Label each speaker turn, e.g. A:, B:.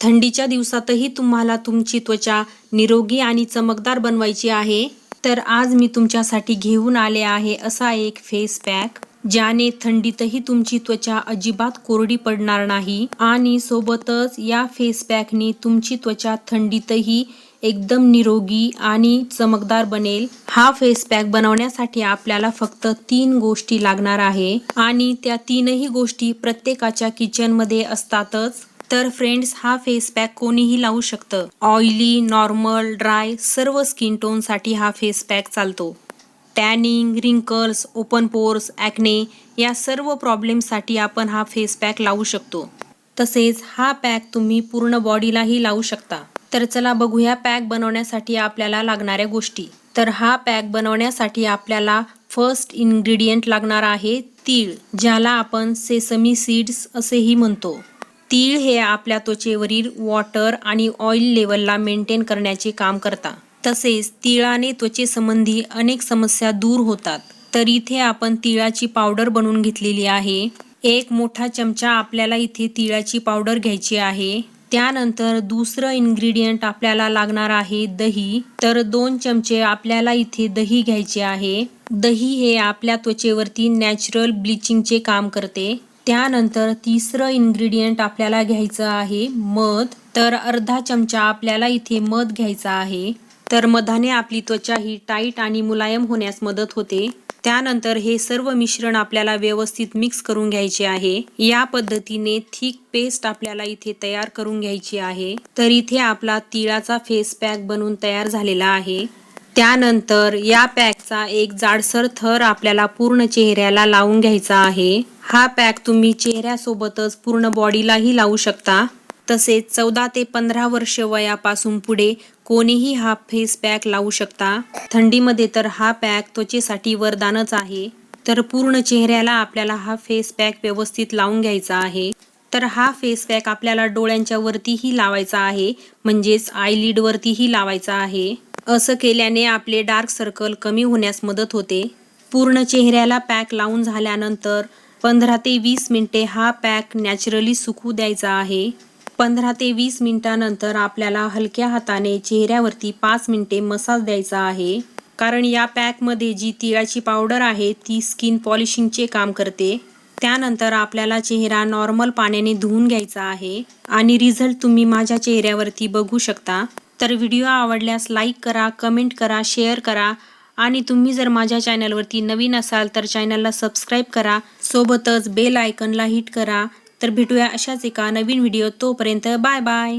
A: थंडीच्या दिवसातही तुम्हाला तुमची त्वचा निरोगी आणि चमकदार बनवायची आहे तर आज मी तुमच्यासाठी घेऊन आले आहे असा एक फेस पॅक ज्याने थंडीतही तुमची त्वचा अजिबात कोरडी पडणार नाही आणि सोबतच या फेस पॅकने तुमची त्वचा थंडीतही एकदम निरोगी आणि चमकदार बनेल. हा फेस पॅक बनवण्यासाठी आपल्याला फक्त तीन गोष्टी लागणार आहे आणि त्या तीनही गोष्टी प्रत्येकाच्या किचनमध्ये असतातच. तर फ्रेंड्स हा फेस पॅक कोणीही लावू शकतं. ऑइली नॉर्मल ड्राय सर्व स्किन टोनसाठी हा फेस पॅक चालतो. Tanning wrinkles open pores acne या सर्व प्रॉब्लेमसाठी आपण हा फेस पॅक लावू शकतो. तसेच हा पॅक तुम्ही पूर्ण बॉडीलाही लावू शकता. तर चला बघूया पॅक बनवण्यासाठी आपल्याला लागणाऱ्या गोष्टी. तर हा पॅक बनवण्यासाठी आपल्याला फर्स्ट इन्ग्रेडियंट लागणार आहे तीळ ज्याला आपण सेसमी सीड्स असेही म्हणतो. तीळ हे आपल्या त्वचेवरील वॉटर आणि ऑइल लेवलला मेंटेन करण्याचे काम करतात तसेच तिळाने त्वचेसंबंधी अनेक समस्या दूर होतात. तर इथे आपण तिळाची पावडर बनवून घेतलेली आहे. एक मोठा चमचा आपल्याला इथे तिळाची पावडर घ्यायची आहे. त्यानंतर दुसरं इन्ग्रेडियंट आपल्याला लागणार आहे दही. तर दोन चमचे आपल्याला इथे दही घ्यायचे आहे. दही हे आपल्या त्वचेवरती नॅचरल ब्लिचिंगचे काम करते. त्यानंतर तिसरं इन्ग्रेडियंट आपल्याला घ्यायचं आहे मध. तर अर्धा चमचा आपल्याला इथे मध घ्यायचा आहे. तर मधाने आपली त्वचा ही टाईट आणि मुलायम होण्यास मदत होते. त्यानंतर हे सर्व मिश्रण आपल्याला व्यवस्थित मिक्स करून घ्यायचे आहे. या पद्धतीने थिक पेस्ट आपल्याला इथे तयार करून घ्यायची आहे. तर इथे आपला तिळाचा फेस पॅक बनवून तयार झालेला आहे. त्यानंतर या पॅकचा एक जाडसर थर आपल्याला पूर्ण चेहऱ्याला लावून घ्यायचा आहे. हा पॅक तुम्ही चेहऱ्यासोबतच पूर्ण बॉडीलाही लावू शकता. तसेच चौदा ते पंधरा वर्ष वयापासून पुढे कोणीही हा फेस पॅक लावू शकता. थंडीमध्ये तर हा पॅक त्वचेसाठी वरदानच आहे. तर पूर्ण चेहऱ्याला आपल्याला हा फेस पॅक व्यवस्थित लावून घ्यायचा आहे. तर हा फेस पॅक आपल्याला डोळ्यांच्या वरतीही लावायचा आहे. म्हणजेच आयलिडवरतीही लावायचा आहे. असं केल्याने आपले डार्क सर्कल कमी होण्यास मदत होते. पूर्ण चेहऱ्याला पॅक लावून झाल्यानंतर पंधरा ते वीस मिनटे हा पॅक नॅचरली सुकू द्यायचा आहे. पंधरा ते वीस मिनटानंतर आपल्याला हलक्या हाताने चेहऱ्यावरती पाच मिनटे मसाज द्यायचा आहे. कारण या पॅकमध्ये जी तिळाची पावडर आहे ती स्किन पॉलिशिंगचे काम करते. त्यानंतर आपल्याला चेहरा नॉर्मल पाण्याने धुवून घ्यायचा आहे. आणि रिझल्ट तुम्ही माझ्या चेहऱ्यावरती बघू शकता. तर व्हिडिओ आवडल्यास लाईक करा कमेंट करा शेअर करा. आणि तुम्ही जर माझ्या चॅनलवरती नवीन असाल तर चॅनलला सबस्क्राईब करा. सोबतच बेल आयकनला हिट करा. तर भेटूया अशाच एका नवीन व्हिडिओ तोपर्यंत बाय बाय.